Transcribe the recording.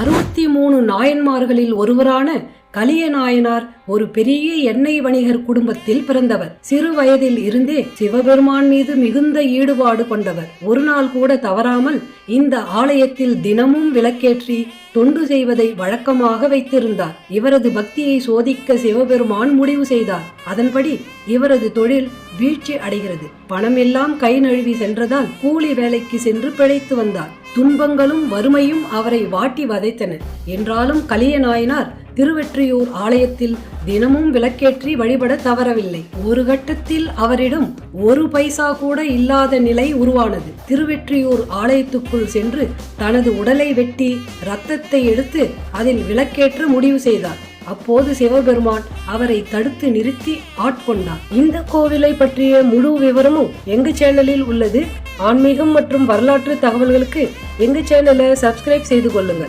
அறுபத்தி மூணு நாயன்மார்களில் ஒருவரான கலிய நாயனார் ஒரு பெரிய எண்ணெய் வணிகர் குடும்பத்தில் பிறந்தவர். சிறு வயதில் இருந்தே சிவபெருமான் மீது மிகுந்த ஈடுபாடு கொண்டவர். ஒரு நாள் கூட தவறாமல் இந்த ஆலயத்தில் தினமும் விளக்கேற்றி தொண்டு செய்வதை வழக்கமாக வைத்திருந்தார். இவரது பக்தியை சோதிக்க சிவபெருமான் முடிவு செய்தார். அதன்படி இவரது தொழில் வீழ்ச்சி அடைகிறது. பணமெல்லாம் கை நழுவி சென்றதால் கூலி வேலைக்கு சென்று பிழைத்து வந்தார். துன்பங்களும் வறுமையும் அவரை வாட்டி வதைத்தன. என்றாலும் கலியநாயனார் திருவெற்றியூர் ஆலயத்தில் தினமும் விளக்கேற்றி வழிபட தவறவில்லை. ஒரு கட்டத்தில் அவரிடம் ஒரு பைசா கூட இல்லாத நிலை உருவானது. திருவெற்றியூர் ஆலயத்துக்குள் சென்று தனது உடலை வெட்டி ரத்தத்தை எடுத்து அதில் விளக்கேற்ற முடிவு செய்தார். அப்போது சிவபெருமான் அவரை தடுத்து நிறுத்தி ஆட்கொண்டார். இந்த கோவிலை பற்றிய முழு விவரமும் எங்க சேனலில் உள்ளது? ஆன்மீகம் மற்றும் வரலாற்று தகவல்களுக்கு எங்க சேனலை சப்ஸ்கிரைப் செய்து கொள்ளுங்கள்.